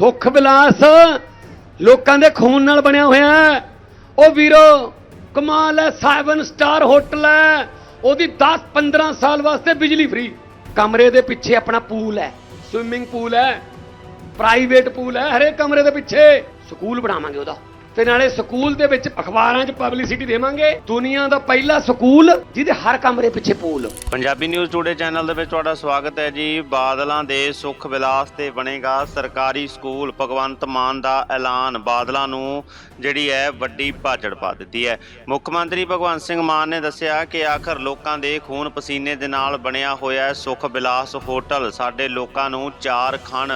ਸੁੱਖ ਵਿਲਾਸ ਲੋਕਾਂ ਦੇ ਖੂਨ ਨਾਲ ਬਣਿਆ ਹੋਇਆ ਹੈ। ਉਹ ਵੀਰੋ, ਕਮਾਲ ਹੈ 7 ਸਟਾਰ ਹੋਟਲ ਹੈ। ਉਹਦੀ 10 15 ਸਾਲ ਵਾਸਤੇ ਬਿਜਲੀ ਫ੍ਰੀ ਕਮਰੇ ਦੇ ਪਿੱਛੇ ਆਪਣਾ ਪੂਲ ਹੈ ਸਵਿਮਿੰਗ ਪੂਲ ਹੈ ਪ੍ਰਾਈਵੇਟ ਪੂਲ ਹੈ, ਹਰੇਕ ਕਮਰੇ ਦੇ ਪਿੱਛੇ। ਸਕੂਲ ਬਣਾਵਾਂਗੇ ਉਹਦਾ। ਤੇ ਨਾਲੇ ਸਕੂਲ ਦੇ ਵਿੱਚ ਅਖਬਾਰਾਂ 'ਚ ਪਬਲਿਸਿਟੀ ਦੇਵਾਂਗੇ। ਦੁਨੀਆ ਦਾ ਪਹਿਲਾ ਸਕੂਲ ਜਿਹਦੇ ਹਰ ਕਮਰੇ ਪਿੱਛੇ pool. Punjabi news today channel ਦੇ ਵਿੱਚ ਤੁਹਾਡਾ ਸਵਾਗਤ ਹੈ ਜੀ। ਬਾਦਲਾਂ ਦੇ ਸੁੱਖ ਵਿਲਾਸ ਤੇ ਬਣੇਗਾ ਸਰਕਾਰੀ ਸਕੂਲ। ਭਗਵੰਤ ਮਾਨ ਦਾ ਐਲਾਨ ਬਾਦਲਾਂ ਨੂੰ, ਜਿਹੜੀ ਹੈ ਵੱਡੀ ਭਾਜੜ ਪਾ ਦਿੱਤੀ ਹੈ। ਮੁੱਖ ਮੰਤਰੀ ਭਗਵੰਤ ਸਿੰਘ ਮਾਨ ਨੇ ਦੱਸਿਆ ਕਿ ਆਖਰ ਲੋਕਾਂ ਦੇ ਖੂਨ ਪਸੀਨੇ ਦੇ ਨਾਲ ਬਣਿਆ ਹੋਇਆ ਹੈ ਸੁੱਖ ਵਿਲਾਸ ਹੋਟਲ। ਸਾਡੇ ਲੋਕਾਂ ਨੂੰ ਚਾਰ ਖਣ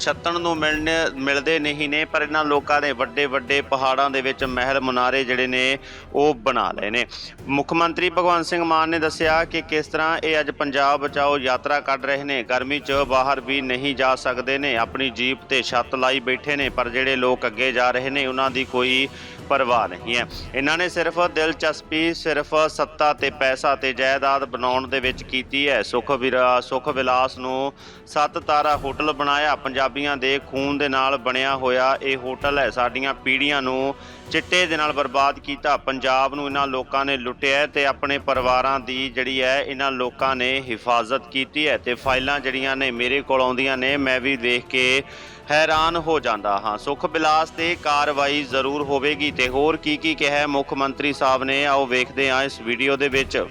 ਛੱਤਣ ਨੂੰ ਮਿਲਣੇ ਮਿਲਦੇ ਨਹੀਂ ਨੇ, ਪਰ ਇਹਨਾਂ ਲੋਕਾਂ ਨੇ ਵੱਡੇ ਵੱਡੇ ਪਹਾੜਾਂ ਦੇ ਵਿੱਚ ਮਹਿਲ ਮੁਨਾਰੇ ਜਿਹੜੇ ਨੇ, ਉਹ ਬਣਾ ਲਏ ਨੇ। ਮੁੱਖ ਮੰਤਰੀ ਭਗਵੰਤ ਸਿੰਘ ਮਾਨ ਨੇ ਦੱਸਿਆ ਕਿ ਕਿਸ ਤਰ੍ਹਾਂ ਇਹ ਅੱਜ ਪੰਜਾਬ ਬਚਾਓ ਯਾਤਰਾ ਕੱਢ ਰਹੇ ਨੇ। ਗਰਮੀ 'ਚ ਬਾਹਰ ਵੀ ਨਹੀਂ ਜਾ ਸਕਦੇ ਨੇ, ਆਪਣੀ ਜੀਪ ਤੇ ਛੱਤ ਲਾਈ ਬੈਠੇ ਨੇ, ਪਰ ਜਿਹੜੇ ਲੋਕ ਅੱਗੇ ਜਾ ਰਹੇ ਨੇ, ਉਹਨਾਂ ਦੀ ਕੋਈ ਪਰਵਾਹ ਨਹੀਂ ਹੈ। ਇਹਨਾਂ ਨੇ ਸਿਰਫ ਦਿਲਚਸਪੀ, ਸਿਰਫ ਸੱਤਾ ਤੇ ਪੈਸਾ ਤੇ ਜਾਇਦਾਦ ਬਣਾਉਣ ਦੇ ਵਿੱਚ ਕੀਤੀ ਹੈ। ਸੁਖ ਵਿਰਾ, ਸੁਖ ਵਿਲਾਸ ਨੂੰ ਸੱਤ ਤਾਰਾ ਹੋਟਲ ਬਣਾਇਆ। ਪੰਜਾਬੀਆਂ ਦੇ ਖੂਨ ਦੇ ਨਾਲ ਬਣਿਆ ਹੋਇਆ ਇਹ ਹੋਟਲ ਹੈ। ਸਾਡੀਆਂ ਪੀੜ੍ਹੀਆਂ ਨੂੰ ਚਿੱਟੇ ਦੇ ਨਾਲ ਬਰਬਾਦ ਕੀਤਾ। ਪੰਜਾਬ ਨੂੰ ਇਹਨਾਂ ਲੋਕਾਂ ਨੇ ਲੁੱਟਿਆ ਹੈ ਤੇ ਆਪਣੇ ਪਰਿਵਾਰਾਂ ਦੀ ਜਿਹੜੀ ਹੈ ਇਹਨਾਂ ਲੋਕਾਂ ਨੇ ਹਿਫਾਜ਼ਤ ਕੀਤੀ ਹੈ। ਤੇ ਫਾਈਲਾਂ ਜਿਹੜੀਆਂ ਨੇ ਮੇਰੇ ਕੋਲ ਆਉਂਦੀਆਂ ਨੇ, ਮੈਂ ਵੀ ਦੇਖ ਕੇ ਹੈਰਾਨ ਹੋ ਜਾਂਦਾ ਹਾਂ। ਸੁਖ ਬਿਲਾਸ ਤੇ ਕਾਰਵਾਈ ਜ਼ਰੂਰ ਹੋਵੇਗੀ ਤੇ ਹੋਰ ਕੀ ਕੀ ਕਿਹਾ ਮੁੱਖ ਮੰਤਰੀ ਸਾਹਿਬ ਨੇ, ਆਓ ਵੇਖਦੇ ਹਾਂ ਇਸ ਵੀਡੀਓ ਦੇ ਵਿੱਚ।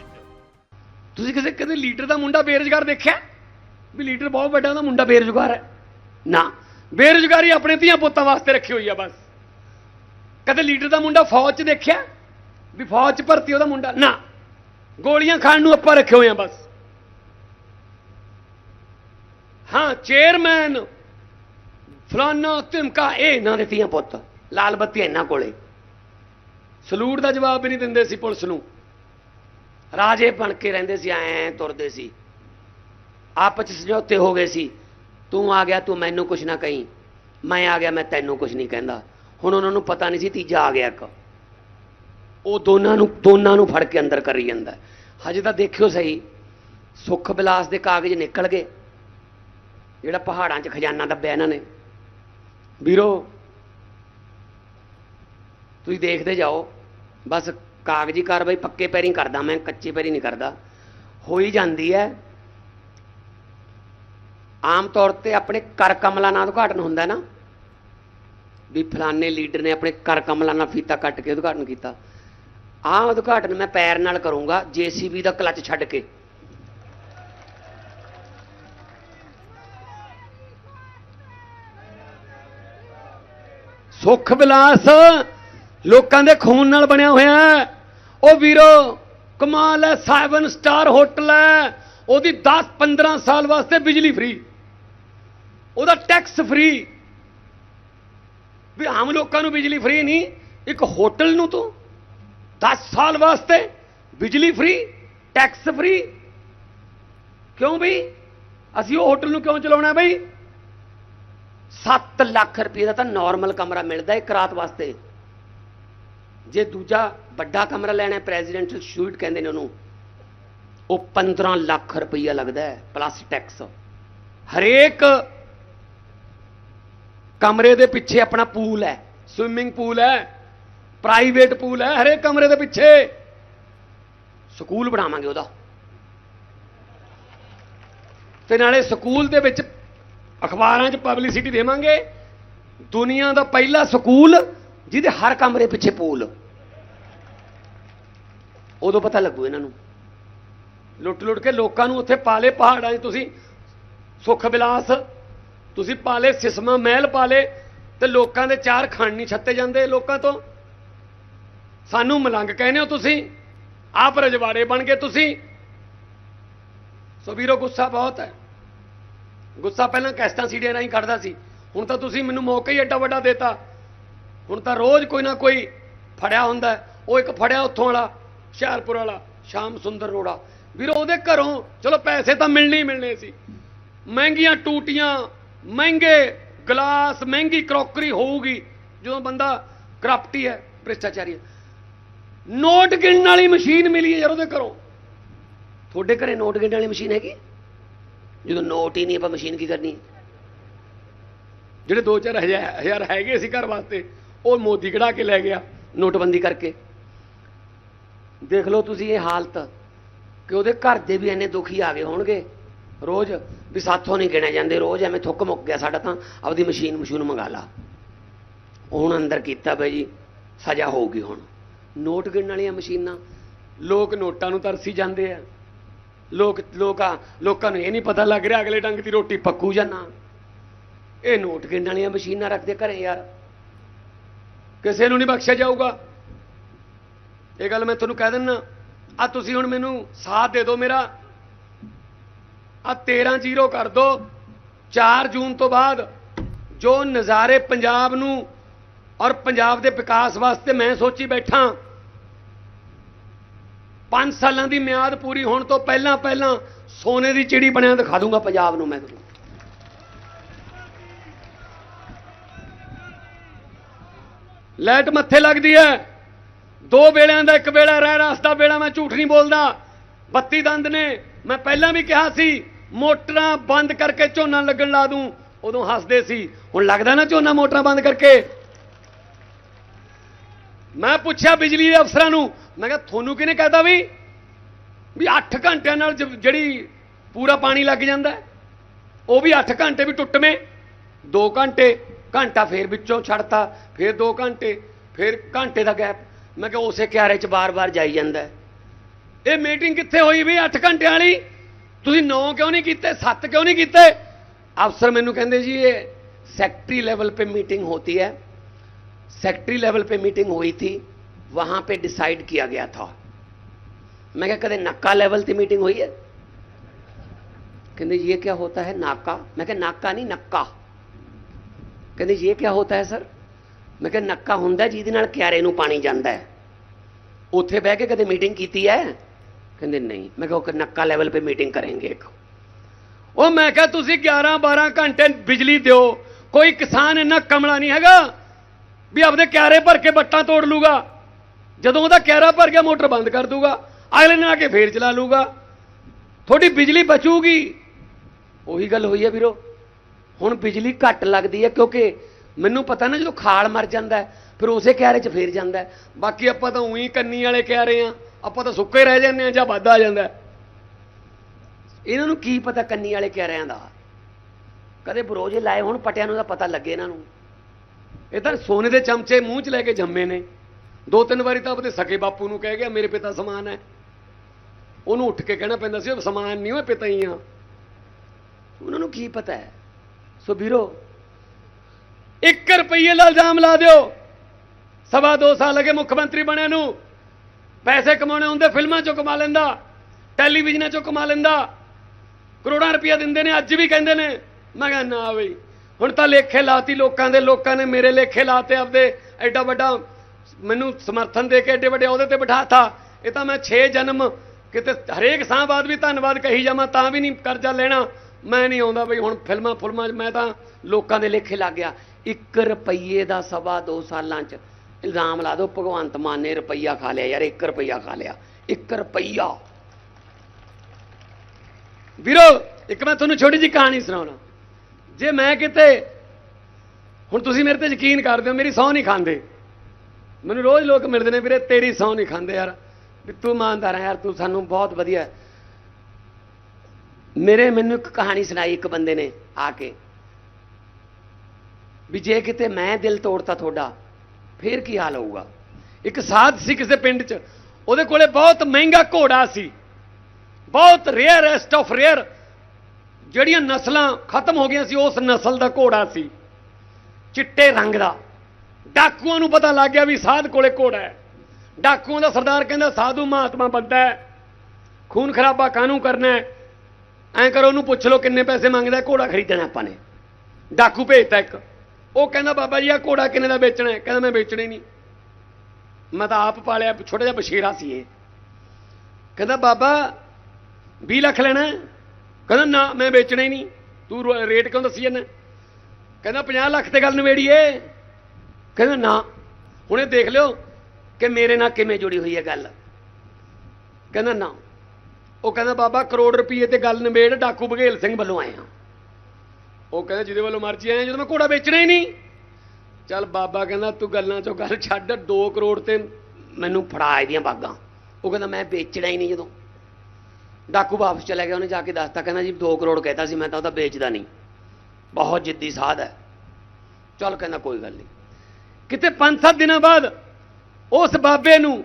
ਤੁਸੀਂ ਕਿਸੇ ਕਦੇ ਲੀਡਰ ਦਾ ਮੁੰਡਾ ਬੇਰੁਜ਼ਗਾਰ ਦੇਖਿਆ? ਵੀ ਲੀਡਰ ਬਹੁਤ ਵੱਡਾ, ਉਹਦਾ ਮੁੰਡਾ ਬੇਰੁਜ਼ਗਾਰ ਹੈ। ਨਾ। ਬੇਰੁਜ਼ਗਾਰੀ ਆਪਣੇ ਧੀਆਂ ਪੁੱਤਾਂ ਵਾਸਤੇ ਰੱਖੀ ਹੋਈ ਆ ਬਸ। ਕਦੇ ਲੀਡਰ ਦਾ ਮੁੰਡਾ ਫੌਜ 'ਚ ਦੇਖਿਆ? ਵੀ ਫੌਜ 'ਚ ਭਰਤੀ ਉਹਦਾ ਮੁੰਡਾ? ਨਾ। ਗੋਲੀਆਂ ਖਾਣ ਨੂੰ ਆਪਾਂ ਰੱਖੇ ਹੋਏ ਆ ਬਸ। ਹਾਂ, ਚੇਅਰਮੈਨ ਫਲਾਨਾ ਧਮਕਾ ਇਹ ਇਹਨਾਂ ਦੇ ਧੀਆਂ ਪੁੱਤ, ਲਾਲ ਬੱਤੀ ਇਹਨਾਂ ਕੋਲੇ। ਸਲੂਟ ਦਾ ਜਵਾਬ ਵੀ ਨਹੀਂ ਦਿੰਦੇ ਸੀ ਪੁਲਿਸ ਨੂੰ। ਰਾਜੇ ਬਣ ਕੇ ਰਹਿੰਦੇ ਸੀ, ਐਂ ਤੁਰਦੇ ਸੀ। ਆਪਸ ਚ ਸਮਝੌਤੇ ਹੋ ਗਏ ਸੀ। ਤੂੰ ਆ ਗਿਆ, ਤੂੰ ਮੈਨੂੰ ਕੁਝ ਨਾ ਕਹੀਂ। ਮੈਂ ਆ ਗਿਆ, ਮੈਂ ਤੈਨੂੰ ਕੁਝ ਨਹੀਂ ਕਹਿੰਦਾ। ਹੁਣ ਉਹਨਾਂ ਨੂੰ ਪਤਾ ਨਹੀਂ ਸੀ, ਤੀਜਾ ਆ ਗਿਆ ਇੱਕ। ਉਹ ਦੋਨਾਂ ਨੂੰ ਦੋਨਾਂ ਨੂੰ ਫੜ ਕੇ ਅੰਦਰ ਕਰੀ ਜਾਂਦਾ। ਹਜੇ ਤਾਂ ਦੇਖਿਓ ਸਹੀ, ਸੁੱਖ ਵਿਲਾਸ ਦੇ ਕਾਗਜ਼ ਨਿਕਲ ਗਏ। ਜਿਹੜਾ ਪਹਾੜਾਂ 'ਚ ਖਜ਼ਾਨਾ ਦੱਬਿਆ ਇਹਨਾਂ ਨੇ। ਵੀਰੋ, ਤੁਸੀਂ ਦੇਖਦੇ ਜਾਓ, ਬਸ ਕਾਗਜ਼ੀ ਕਾਰਵਾਈ ਪੱਕੇ ਪੈਰੀਂ ਕਰਦਾ ਮੈਂ, ਕੱਚੇ ਪੈਰੀ ਨਹੀਂ ਕਰਦਾ। ਹੋਈ ਜਾਂਦੀ ਹੈ, ਆਮ ਤੌਰ ਤੇ ਆਪਣੇ ਕਰ ਕਮਲਾ ਨਾਲ ਉਦਘਾਟਨ ਹੁੰਦਾ ਨਾ, ਵੀ ਫਲਾਣੇ ਲੀਡਰ ਨੇ ਆਪਣੇ ਕਰ ਕਮਲਾ ਨਾਲ ਫੀਤਾ ਕੱਟ ਕੇ ਉਦਘਾਟਨ ਕੀਤਾ। ਆਹ ਉਦਘਾਟਨ ਮੈਂ ਪੈਰ ਨਾਲ ਕਰੂੰਗਾ, ਜੀਸੀਬੀ ਦਾ ਕਲਚ ਛੱਡ ਕੇ। ਸੁੱਖ ਵਿਲਾਸ ਲੋਕਾਂ ਦੇ ਖੂਨ ਨਾਲ ਬਣਿਆ ਹੋਇਆ ਉਹ ਵੀਰੋ, ਕਮਾਲ ਹੈ 7 ਸਟਾਰ ਹੋਟਲ ਹੈ। ਉਹਦੀ 10 15 ਸਾਲ ਵਾਸਤੇ ਬਿਜਲੀ ਫ੍ਰੀ ਉਹਦਾ ਟੈਕਸ ਫ੍ਰੀ ਵੀ ਆਮ ਲੋਕਾਂ ਨੂੰ ਬਿਜਲੀ ਫ੍ਰੀ ਨਹੀਂ, ਇੱਕ ਹੋਟਲ ਨੂੰ ਤੋਂ 10 ਸਾਲ ਵਾਸਤੇ ਬਿਜਲੀ ਫ੍ਰੀ ਟੈਕਸ ਫ੍ਰੀ ਕਿਉਂ ਬਈ? ਅਸੀਂ ਉਹ ਹੋਟਲ ਨੂੰ ਕਿਉਂ ਚਲਾਉਣਾ ਬਈ? 7 ਲੱਖ ਰੁਪਏ ਦਾ ਤਾਂ ਨਾਰਮਲ ਕਮਰਾ ਮਿਲਦਾ ਇੱਕ ਰਾਤ ਵਾਸਤੇ। ਜੇ ਦੂਜਾ ਵੱਡਾ ਕਮਰਾ ਲੈਣਾ ਹੈ ਪ੍ਰੈਜ਼ੀਡੈਂਸ਼ੀਅਲ ਸੂਟ ਕਹਿੰਦੇ ਨੇ ਉਹਨੂੰ, ਉਹ 15 ਲੱਖ ਰੁਪਈਆ ਲੱਗਦਾ ਹੈ ਪਲੱਸ ਟੈਕਸ ਹਰੇਕ ਕਮਰੇ ਦੇ ਪਿੱਛੇ ਆਪਣਾ ਪੂਲ ਹੈ ਸਵਿਮਿੰਗ ਪੂਲ ਹੈ ਪ੍ਰਾਈਵੇਟ ਪੂਲ ਹੈ, ਹਰੇਕ ਕਮਰੇ ਦੇ ਪਿੱਛੇ। ਸਕੂਲ ਬਣਾਵਾਂਗੇ ਉਹਦਾ। ਤੇ ਨਾਲੇ ਸਕੂਲ ਦੇ ਵਿੱਚ ਅਖਬਾਰਾਂ 'ਚ ਪਬਲਿਸਿਟੀ ਦੇਵਾਂਗੇ। ਦੁਨੀਆ ਦਾ ਪਹਿਲਾ ਸਕੂਲ, ਜਿਹਦੇ ਹਰ ਕਮਰੇ ਪਿੱਛੇ ਪੂਲ। ਉਦੋਂ ਪਤਾ ਲੱਗੂ ਇਹਨਾਂ ਨੂੰ। ਲੁੱਟ ਲੁੱਟ ਕੇ ਲੋਕਾਂ ਨੂੰ ਉੱਥੇ ਪਾਲੇ ਪਹਾੜਾਂ 'ਚ ਤੁਸੀਂ ਸੁੱਖ ਵਿਲਾਸ, ਤੁਸੀਂ ਪਾਲੇ ਸਿਸਮਾ ਮਹਿਲ ਪਾਲੇ, ਤੇ ਲੋਕਾਂ ਦੇ ਚਾਰ ਖੰਡ ਨਹੀਂ ਛੱਤੇ ਜਾਂਦੇ ਲੋਕਾਂ ਤੋਂ। ਸਾਨੂੰ ਮਲੰਗ ਕਹਿੰਦੇ ਹੋ ਤੁਸੀਂ। ਆਪ ਰਜਵਾੜੇ ਬਣ ਗਏ ਤੁਸੀਂ। ਸੋ ਵੀਰੋ, ਗੁੱਸਾ ਬਹੁਤ ਹੈ। ਗੁੱਸਾ ਪਹਿਲਾਂ ਕੈਸਟਾਂ ਸੀਡੀਆਂ ਰਾਹੀਂ ਕੱਢਦਾ ਸੀ। ਹੁਣ ਤਾਂ ਤੁਸੀਂ ਮੈਨੂੰ ਮੌਕਾ ਹੀ ਐਡਾ ਵੱਡਾ ਦੇਤਾ। ਹੁਣ ਤਾਂ ਰੋਜ਼ ਕੋਈ ਨਾ ਕੋਈ ਫੜਿਆ ਹੁੰਦਾ ਉਹ ਇੱਕ ਫੜਿਆ ਉੱਥੋਂ ਵਾਲਾ ਹੁਸ਼ਿਆਰਪੁਰ ਵਾਲਾ, ਸ਼ਾਮ ਸੁੰਦਰ ਰੋੜਾ। ਵੀਰ, ਉਹਦੇ ਘਰੋਂ, ਚਲੋ ਪੈਸੇ ਤਾਂ ਮਿਲਣੇ ਹੀ ਮਿਲਣੇ ਸੀ। ਮਹਿੰਗੀਆਂ ਟੂਟੀਆਂ, ਮਹਿੰਗੇ ਗਲਾਸ, ਮਹਿੰਗੀ ਕਰੋਕਰੀ ਹੋਊਗੀ। ਜਦੋਂ ਬੰਦਾ ਕਰਪਟੀ ਹੈ, ਭ੍ਰਿਸ਼ਟਾਚਾਰੀ ਹੈ। ਨੋਟ ਗਿਣਨ ਵਾਲੀ ਮਸ਼ੀਨ ਮਿਲੀ ਹੈ ਯਾਰ ਉਹਦੇ ਘਰੋਂ। ਤੁਹਾਡੇ ਘਰੇ ਨੋਟ ਗਿਣਨ ਵਾਲੀ ਮਸ਼ੀਨ ਹੈਗੀ? ਜਦੋਂ ਨੋਟ ਹੀ ਨਹੀਂ ਆਪਾਂ ਮਸ਼ੀਨ ਕੀ ਕਰਨੀ? ਜਿਹੜੇ 2-4 ਹਜ਼ਾਰ ਹੈਗੇ ਸੀ ਘਰ ਵਾਸਤੇ ਉਹ ਮੋਦੀ ਕਢਾ ਕੇ ਲੈ ਗਿਆ। ਨੋਟਬੰਦੀ ਕਰਕੇ। ਦੇਖ ਲਓ ਤੁਸੀਂ ਇਹ ਹਾਲਤ ਕਿ ਉਹਦੇ ਘਰ ਦੇ ਵੀ ਇੰਨੇ ਦੁਖੀ ਆ ਗਏ ਹੋਣਗੇ ਰੋਜ਼ ਵੀ ਸਾਥੋਂ ਨਹੀਂ ਗਿਣੇ ਜਾਂਦੇ ਰੋਜ਼ ਐਵੇਂ ਥੁੱਕ ਮੁੱਕ ਗਿਆ ਸਾਡਾ ਤਾਂ ਆਪਦੀ ਮਸ਼ੀਨ ਮਸ਼ੂਨ ਮੰਗਾ ਲਾ। ਹੁਣ ਅੰਦਰ ਕੀਤਾ ਬਈ ਜੀ ਸਜ਼ਾ ਹੋਊਗੀ ਹੁਣ। ਨੋਟ ਗਿਣਨ ਵਾਲੀਆਂ ਮਸ਼ੀਨਾਂ ਲੋਕ ਨੋਟਾਂ ਨੂੰ ਤਰਸੀ ਜਾਂਦੇ ਆ। ਲੋਕ ਲੋਕਾਂ ਲੋਕਾਂ ਨੂੰ ਇਹ ਨਹੀਂ ਪਤਾ ਲੱਗ ਰਿਹਾ ਅਗਲੇ ਡੰਗ ਦੀ ਰੋਟੀ ਪੱਕੂ ਜਾਂ ਨਾ। ਇਹ ਨੋਟ ਗਿਣਨ ਵਾਲੀਆਂ ਮਸ਼ੀਨਾਂ ਰੱਖਦੇ ਘਰੇ ਯਾਰ। ਕਿਸੇ ਨੂੰ ਨਹੀਂ ਬਖਸ਼ਿਆ ਜਾਊਗਾ। ਇਹ ਗੱਲ ਮੈਂ ਤੁਹਾਨੂੰ ਕਹਿ ਦਿੰਨਾ ਆ ਤੁਸੀਂ ਹੁਣ ਮੈਨੂੰ ਸਾਥ ਦੇ ਦਿਓ ਮੇਰਾ। ਆ 13 ਜ਼ੀਰੋ ਕਰ ਦਿਓ। 4 ਜੂਨ ਤੋਂ ਬਾਅਦ ਜੋ ਨਜ਼ਾਰੇ ਪੰਜਾਬ ਨੂੰ ਔਰ ਪੰਜਾਬ ਦੇ ਵਿਕਾਸ ਵਾਸਤੇ ਮੈਂ ਸੋਚੀ ਬੈਠਾ 5 ਸਾਲਾਂ ਦੀ ਮਿਆਦ ਪੂਰੀ ਹੋਣ ਤੋਂ ਪਹਿਲਾਂ ਪਹਿਲਾਂ ਸੋਨੇ ਦੀ ਚਿੜੀ ਬਣਿਆ ਦਿਖਾ ਦੂੰਗਾ ਪੰਜਾਬ ਨੂੰ ਮੈਂ ਤੁਹਾਨੂੰ ਲਾਈਟ ਮੱਥੇ ਲੱਗਦੀ ਹੈ। ਦੋ ਵੇਲਿਆਂ ਦਾ ਇੱਕ ਵੇਲਾ ਰਹਿ ਰਸਤਾ, ਵੇਲਾ ਮੈਂ ਝੂਠ ਨਹੀਂ ਬੋਲਦਾ। ਬੱਤੀ ਦੰਦ ਨੇ, ਮੈਂ ਪਹਿਲਾਂ ਵੀ ਕਿਹਾ ਸੀ, ਮੋਟਰਾਂ ਬੰਦ ਕਰਕੇ ਝੋਨਾ ਲੱਗਣ ਲਾ ਦੂੰ। ਉਦੋਂ ਹੱਸਦੇ ਸੀ। ਹੁਣ ਲੱਗਦਾ ਨਾ ਝੋਨਾ ਮੋਟਰਾਂ ਬੰਦ ਕਰਕੇ ਮੈਂ ਪੁੱਛਿਆ ਬਿਜਲੀ ਦੇ ਅਫਸਰਾਂ ਨੂੰ, ਮੈਂ ਕਿਹਾ, ਤੁਹਾਨੂੰ ਕਿਹਨੇ ਕਹਤਾ ਵੀ? ਵੀ 8 ਘੰਟਿਆਂ ਨਾਲ ਜਿਹੜੀ ਪੂਰਾ ਪਾਣੀ ਲੱਗ ਜਾਂਦਾ ਉਹ ਵੀ 8 ਘੰਟੇ ਵੀ ਟੁੱਟਵੇਂ 2 ਘੰਟੇ, ਘੰਟਾ ਫੇਰ ਵਿੱਚੋਂ ਛੱਡਤਾ, ਫੇਰ 2 ਘੰਟੇ, ਫੇਰ ਘੰਟੇ ਦਾ ਗੈਪ। ਮੈਂ ਕਿਹਾ, ਉਸੇ ਕਿਆਰੇ 'ਚ ਬਾਰ-ਬਾਰ ਜਾਈ ਜਾਂਦਾ ਇਹ ਮੀਟਿੰਗ ਕਿੱਥੇ ਹੋਈ ਵੀ 8 ਘੰਟਿਆਂ ਵਾਲੀ? ਤੁਸੀਂ 9 ਕਿਉਂ ਨਹੀਂ ਕੀਤੇ 7 ਕਿਉਂ ਨਹੀਂ ਕੀਤੇ? ਅਫਸਰ ਮੈਨੂੰ ਕਹਿੰਦੇ ਜੀ, ਇਹ ਸੈਕਟਰੀ ਲੈਵਲ 'ਤੇ ਮੀਟਿੰਗ ਹੋਤੀ ਹੈ। सेक्रेटरी लेवल पे मीटिंग हुई थी वहां पे डिसाइड किया गया था मैं क्या कदे नक्का लेवल की मीटिंग हुई है कहते ये क्या होता है नाका मैं क्या नाका नहीं नक्का कहते ये क्या होता है सर ਮੈਂ ਕਿਹਾ ਨੱਕਾ ਹੁੰਦਾ ਜਿਹਦੇ ਨਾਲ ਕਿਆਰੇ ਨੂੰ ਪਾਣੀ ਜਾਂਦਾ ਹੈ ਉੱਥੇ ਬਹਿ ਕੇ ਕਦੇ ਮੀਟਿੰਗ ਕੀਤੀ ਹੈ ਕਹਿੰਦੇ ਨਹੀਂ ਮੈਂ ਕਿਹਾ ਉਹ ਨੱਕਾ ਲੈਵਲ 'ਤੇ ਮੀਟਿੰਗ ਕਰਾਂਗੇ ਇੱਕ ਉਹ ਮੈਂ ਕਿਹਾ ਤੁਸੀਂ 11 12 ਘੰਟੇ ਬਿਜਲੀ ਦਿਓ ਕੋਈ ਕਿਸਾਨ ਇੰਨਾ ਕਮਲਾ ਨਹੀਂ ਹੈਗਾ ਵੀ ਆਪਦੇ ਕਿਆਰੇ ਭਰ ਕੇ ਬੱਟਾਂ ਤੋੜ ਲੂਗਾ। ਜਦੋਂ ਉਹਦਾ ਕਿਆਰਾ ਭਰ ਗਿਆ, ਮੋਟਰ ਬੰਦ ਕਰ ਦੂਗਾ। ਅਗਲੇ ਨੇ ਆ ਕੇ ਫੇਰ ਚਲਾ ਲੂਗਾ। ਤੁਹਾਡੀ ਬਿਜਲੀ ਬਚੂਗੀ। ਉਹੀ ਗੱਲ ਹੋਈ ਹੈ ਵੀਰੋ। ਹੁਣ ਬਿਜਲੀ ਘੱਟ ਲੱਗਦੀ ਹੈ ਕਿਉਂਕਿ ਮੈਨੂੰ ਪਤਾ ਨਾ ਜਦੋਂ ਖਾਲ ਮਰ ਜਾਂਦਾ ਫਿਰ ਉਸੇ ਕਿਆਰੇ 'ਚ ਫੇਰ ਜਾਂਦਾ ਬਾਕੀ ਆਪਾਂ ਤਾਂ ਉਹੀ ਕੰਨੀ ਵਾਲੇ ਕਿਆਰੇ ਆ ਆਪਾਂ ਤਾਂ ਸੁੱਕੇ ਰਹਿ ਜਾਂਦੇ ਆ ਜਾਂ ਵੱਧ ਆ ਜਾਂਦਾ ਇਹਨਾਂ ਨੂੰ ਕੀ ਪਤਾ ਕੰਨੀ ਵਾਲੇ ਕਿਆਰਿਆਂ ਦਾ? ਕਦੇ ਬਰੋਜੇ ਲਾਏ ਹੁਣ, ਪਟਿਆਂ ਨੂੰ ਤਾਂ ਪਤਾ ਲੱਗੇ ਇਹਨਾਂ ਨੂੰ। ਇਹ ਤਾਂ ਸੋਨੇ ਦੇ ਚਮਚੇ ਮੂੰਹ 'ਚ ਲੈ ਕੇ ਜੰਮੇ ਨੇ। ਦੋ ਤਿੰਨ ਵਾਰੀ ਤਾਂ ਆਪਦੇ ਸਕੇ ਬਾਪੂ ਨੂੰ ਕਹਿ ਗਿਆ, ਮੇਰੇ ਪਿਤਾ ਸਮਾਨ ਹੈ। ਉਹਨੂੰ ਉੱਠ ਕੇ ਕਹਿਣਾ ਪੈਂਦਾ ਸੀ, ਉਹ ਸਮਾਨ ਨਹੀਂ, ਉਹ ਪਿਤਾ ਹੀ ਆ। ਉਹਨਾਂ ਨੂੰ ਕੀ ਪਤਾ ਹੈ? ਸੋ ਵੀਰੋ 1 ਰੁਪਈਏ ਦਾ ਇਲਜ਼ਾਮ ਲਾ ਦਿਓ। ਸਵਾ ਦੋ ਸਾਲ ਲਗੇ ਮੁੱਖ ਮੰਤਰੀ ਬਣਿਆ ਨੂੰ। ਪੈਸੇ ਕਮਾਉਣੇ ਹੁੰਦੇ, ਫਿਲਮਾਂ ਚੋਂ ਕਮਾ ਲੈਂਦਾ, ਟੈਲੀਵਿਜ਼ਨਾਂ ਚੋਂ ਕਮਾ ਲੈਂਦਾ। ਕਰੋੜਾਂ ਰੁਪਇਆ ਦਿੰਦੇ ਨੇ, ਅੱਜ ਵੀ ਕਹਿੰਦੇ ਨੇ। ਮੈਂ ਕਿਹਾ, ਨਾ ਬਈ ਹੁਣ ਤਾਂ ਲੇਖੇ ਲਾਤੀ ਲੋਕਾਂ ਦੇ, ਲੋਕਾਂ ਨੇ ਮੇਰੇ ਲੇਖੇ ਲਾਤੇ ਆਪਦੇ, ਐਡਾ ਵੱਡਾ ਮੈਨੂੰ ਸਮਰਥਨ ਦੇ ਕੇ ਐਡੇ ਵੱਡੇ ਅਹੁਦੇ ਤੇ ਬਿਠਾਤਾ। ਇਹ ਤਾਂ ਮੈਂ 6 ਜਨਮ ਕਿਤੇ ਹਰੇਕ ਸਾਹ ਬਾਅਦ ਵੀ ਧੰਨਵਾਦ ਕਹੀ ਜਾਵਾਂ, ਤਾਂ ਵੀ ਨਹੀਂ ਕਰਜ਼ਾ ਲੈਣਾ। ਮੈਂ ਨਹੀਂ ਆਉਂਦਾ ਬਈ ਹੁਣ ਫਿਲਮਾਂ, ਫੁਲਮਾਂ ਮੈਂ ਤਾਂ ਲੋਕਾਂ ਦੇ ਲੇਖੇ ਲੱਗ ਗਿਆ। 1 ਰੁਪਈਏ ਦਾ ਸਵਾ ਦੋ ਸਾਲਾਂ 'ਚ ਇਲਜ਼ਾਮ ਲਾ ਦਿਓ, ਭਗਵੰਤ ਮਾਨ ਨੇ ਰੁਪਈਆ ਖਾ ਲਿਆ ਯਾਰ 1 ਰੁਪਈਆ ਖਾ ਲਿਆ। 1 ਰੁਪਈਆ। ਵੀਰੋ, ਇੱਕ ਮੈਂ ਤੁਹਾਨੂੰ ਛੋਟੀ ਜਿਹੀ ਕਹਾਣੀ ਸੁਣਾਉਣਾ। ਜੇ ਮੈਂ ਕਿਤੇ, ਹੁਣ ਤੁਸੀਂ ਮੇਰੇ ਤੇ ਯਕੀਨ ਕਰਦੇ ਹੋ, ਮੇਰੀ ਸਹੁੰ ਨਹੀਂ ਖਾਂਦੇ। ਮੈਨੂੰ ਰੋਜ਼ ਲੋਕ ਮਿਲਦੇ ਨੇ, ਵੀਰੇ, ਤੇਰੀ ਸਹੁੰ ਨਹੀਂ ਖਾਂਦੇ ਯਾਰ। ਵੀ ਤੂੰ ਇਮਾਨਦਾਰ ਹੈ ਯਾਰ, ਤੂੰ ਸਾਨੂੰ ਬਹੁਤ ਵਧੀਆ ਮੇਰੇ ਮੈਨੂੰ ਇੱਕ ਕਹਾਣੀ ਸੁਣਾਈ ਇੱਕ ਬੰਦੇ ਨੇ ਆ ਕੇ। ਵੀ ਜੇ ਕਿਤੇ ਮੈਂ ਦਿਲ ਤੋੜਤਾ ਤੁਹਾਡਾ, ਫੇਰ ਕੀ ਹਾਲ ਹੋਊਗਾ? ਇੱਕ ਸਾਧ ਸੀ ਕਿਸੇ ਪਿੰਡ 'ਚ, ਉਹਦੇ ਕੋਲੇ ਬਹੁਤ ਮਹਿੰਗਾ ਘੋੜਾ ਸੀ। ਬਹੁਤ ਰੇਅਰ ਐਸਟ ਆਫ ਰੇਅਰ ਜਿਹੜੀਆਂ ਨਸਲਾਂ ਖਤਮ ਹੋ ਗਈਆਂ ਸੀ, ਉਸ ਨਸਲ ਦਾ ਘੋੜਾ ਸੀ। ਚਿੱਟੇ ਰੰਗ ਦਾ। ਡਾਕੂਆਂ ਨੂੰ ਪਤਾ ਲੱਗ ਗਿਆ ਵੀ ਸਾਧ ਕੋਲੇ ਘੋੜਾ ਹੈ। ਡਾਕੂਆਂ ਦਾ ਸਰਦਾਰ ਕਹਿੰਦਾ, ਸਾਧੂ ਮਹਾਤਮਾ ਬੰਦਾ ਹੈ। ਖੂਨ ਖਰਾਬਾ ਕਾਹਨੂੰ ਕਰਨਾ ਹੈ? ਐਂ ਕਰੋ, ਉਹਨੂੰ ਪੁੱਛ ਲਓ ਕਿੰਨੇ ਪੈਸੇ ਮੰਗਦਾ ਘੋੜਾ ਖਰੀਦਣਾ ਆਪਾਂ ਨੇ। ਡਾਕੂ ਭੇਜਤਾ ਇੱਕ। ਉਹ ਕਹਿੰਦਾ, ਬਾਬਾ ਜੀ ਆ ਘੋੜਾ ਕਿੰਨੇ ਦਾ ਵੇਚਣਾ ਹੈ? ਕਹਿੰਦਾ, ਮੈਂ ਵੇਚਣਾ ਹੀ ਨਹੀਂ। ਮੈਂ ਤਾਂ ਆਪ ਪਾਲਿਆ, ਛੋਟਾ ਜਿਹਾ ਬਸ਼ੀਰਾ ਸੀ ਇਹ। ਕਹਿੰਦਾ, ਬਾਬਾ 20 ਲੱਖ ਲੈਣਾ ਕਹਿੰਦਾ, ਨਾ, ਮੈਂ ਵੇਚਣਾ ਹੀ ਨਹੀਂ। ਤੂੰ ਰੇਟ ਕਿਉਂ ਦੱਸੀ ਜਾਂਦਾ? ਕਹਿੰਦਾ 50 ਲੱਖ ਤੇ ਗੱਲ ਨਵੇੜੀਏ ਕਹਿੰਦਾ, ਨਾ। ਹੁਣੇ ਦੇਖ ਲਿਓ ਕਿ ਮੇਰੇ ਨਾਲ ਕਿਵੇਂ ਜੁੜੀ ਹੋਈ ਹੈ ਗੱਲ। ਕਹਿੰਦਾ, ਨਾ। ਉਹ ਕਹਿੰਦਾ, ਬਾਬਾ, ਕਰੋੜ ਰੁਪਏ ਤੇ ਗੱਲ ਨਿਬੇੜ, ਡਾਕੂ ਬਘੇਲ ਸਿੰਘ ਵੱਲੋਂ ਆਏ ਹਾਂ। ਉਹ ਕਹਿੰਦਾ, ਜਿਹਦੇ ਵੱਲੋਂ ਮਰਜ਼ੀ ਆਇਆ ਜਦੋਂ ਮੈਂ ਘੋੜਾ ਵੇਚਣਾ ਹੀ ਨਹੀਂ। ਚੱਲ ਬਾਬਾ ਕਹਿੰਦਾ, ਤੂੰ ਗੱਲਾਂ ਚੋਂ ਗੱਲ ਛੱਡ 2 ਕਰੋੜ ਤੇ ਮੈਨੂੰ ਫੜਾ ਇਹਦੀਆਂ ਬਾਗਾਂ। ਉਹ ਕਹਿੰਦਾ, ਮੈਂ ਵੇਚਣਾ ਹੀ ਨਹੀਂ ਜਦੋਂ। ਡਾਕੂ ਵਾਪਸ ਚਲਾ ਗਿਆ ਉਹਨੇ ਜਾ ਕੇ ਦੱਸਤਾ, ਕਹਿੰਦਾ ਜੀ 2 ਕਰੋੜ ਕਹਿਤਾ ਸੀ, ਮੈਂ ਤਾਂ ਉਹਦਾ ਵੇਚਦਾ ਨਹੀਂ। ਬਹੁਤ ਜਿੱਦੀ ਸਾਧ ਹੈ। ਚੱਲ ਕਹਿੰਦਾ ਕੋਈ ਗੱਲ ਨਹੀਂ। ਕਿਤੇ 5-7 ਦਿਨਾਂ ਬਾਅਦ ਉਸ ਬਾਬੇ ਨੂੰ,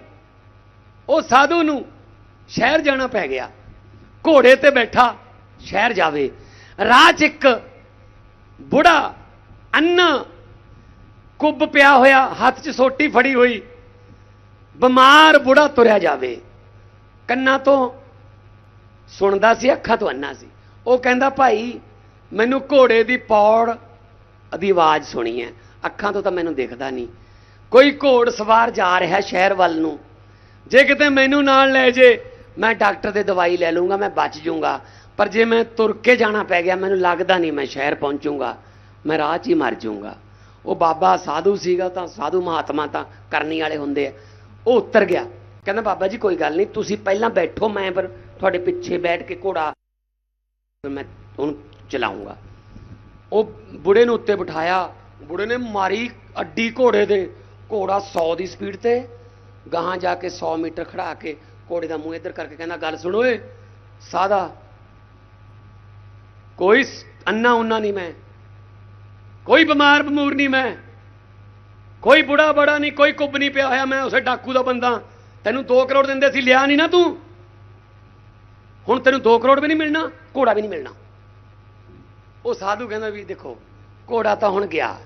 ਉਹ ਸਾਧੂ ਨੂੰ ਸ਼ਹਿਰ ਜਾਣਾ ਪੈ ਗਿਆ। ਘੋੜੇ ਤੇ ਬੈਠਾ, ਸ਼ਹਿਰ ਜਾਵੇ। ਰਾਹ 'ਚ ਇੱਕ ਬੁੜਾ ਅੰਨਾ ਕੁੱਬ ਪਿਆ ਹੋਇਆ, ਹੱਥ 'ਚ ਸੋਟੀ ਫੜੀ ਹੋਈ। ਬਿਮਾਰ ਬੁੜਾ ਤੁਰਿਆ ਜਾਵੇ। ਕੰਨਾਂ ਤੋਂ ਸੁਣਦਾ ਸੀ, ਅੱਖਾਂ ਤੋਂ ਅੰਨਾ ਸੀ। ਉਹ ਕਹਿੰਦਾ, ਭਾਈ, ਮੈਨੂੰ ਘੋੜੇ ਦੀ ਪੌੜ ਦੀ ਆਵਾਜ਼ ਸੁਣੀ ਹੈ। ਅੱਖਾਂ ਤੋਂ ਤਾਂ ਮੈਨੂੰ ਦਿਖਦਾ ਨਹੀਂ। ਕੋਈ ਘੋੜ ਸਵਾਰ ਜਾ ਰਿਹਾ ਸ਼ਹਿਰ ਵੱਲ ਨੂੰ। ਜੇ ਕਿਤੇ ਮੈਨੂੰ ਨਾਲ ਲੈ ਜੇ, ਮੈਂ ਡਾਕਟਰ ਦੇ ਦਵਾਈ ਲੈ ਲੂੰਗਾ ਮੈਂ ਬਚ ਜਾਊਂਗਾ ਪਰ ਜੇ ਮੈਂ ਤੁਰ ਕੇ ਜਾਣਾ ਪੈ ਗਿਆ, ਮੈਨੂੰ ਲੱਗਦਾ ਨਹੀਂ ਮੈਂ ਸ਼ਹਿਰ ਪਹੁੰਚੂੰਗਾ। ਮੈਂ ਰਾਹ 'ਚ ਹੀ ਮਰ ਜਾਊਂਗਾ ਉਹ ਬਾਬਾ ਸਾਧੂ ਸੀਗਾ, ਤਾਂ ਸਾਧੂ ਮਹਾਤਮਾ ਤਾਂ ਕਰਨੀ ਵਾਲੇ ਹੁੰਦੇ ਆ। ਉਹ ਉੱਤਰ ਗਿਆ। ਕਹਿੰਦਾ, ਬਾਬਾ ਜੀ, ਕੋਈ ਗੱਲ ਨਹੀਂ, ਤੁਸੀਂ ਪਹਿਲਾਂ ਬੈਠੋ, ਮੈਂ ਫਿਰ ਤੁਹਾਡੇ ਪਿੱਛੇ ਬੈਠ ਕੇ ਘੋੜਾ, ਮੈਂ ਉਹਨੂੰ ਚਲਾਉਂਗਾ। ਉਹ ਬੁੜੇ ਨੂੰ ਉੱਤੇ ਬਿਠਾਇਆ, ਬੁੜੇ ਨੇ ਮਾਰੀ ਅੱਡੀ ਘੋੜੇ ਦੇ। ਘੋੜਾ 100 ਦੀ ਸਪੀਡ ਤੇ ਗਾਹਾਂ ਜਾ ਕੇ 100 ਮੀਟਰ ਖੜਾ ਕੇ ਘੋੜੇ ਦਾ ਮੂੰਹ ਇੱਧਰ ਕਰਕੇ ਕਹਿੰਦਾ, ਗੱਲ ਸੁਣੋ ਏ ਸਾਦਾ। ਕੋਈ ਅੰਨਾ ਉੰਨਾ ਨਹੀਂ ਮੈਂ। ਕੋਈ ਬਿਮਾਰ ਬਮੂਰ ਨਹੀਂ ਮੈਂ। ਕੋਈ ਬੁੜਾ ਬੜਾ ਨਹੀਂ, ਕੋਈ ਕੁੱਬ ਨਹੀਂ ਪਿਆ ਹੋਇਆ ਮੈਂ, ਉਸੇ ਡਾਕੂ ਦਾ ਬੰਦਾ। ਤੈਨੂੰ 2 ਕਰੋੜ ਦਿੰਦੇ ਸੀ, ਲਿਆ ਨਹੀਂ ਨਾ ਤੂੰ? ਹੁਣ ਤੈਨੂੰ 2 ਕਰੋੜ ਵੀ ਨਹੀਂ ਮਿਲਣਾ, ਘੋੜਾ ਵੀ ਨਹੀਂ ਮਿਲਣਾ। ਉਹ ਸਾਧੂ ਕਹਿੰਦਾ ਵੀ ਦੇਖੋ, ਘੋੜਾ ਤਾਂ ਹੁਣ ਗਿਆ।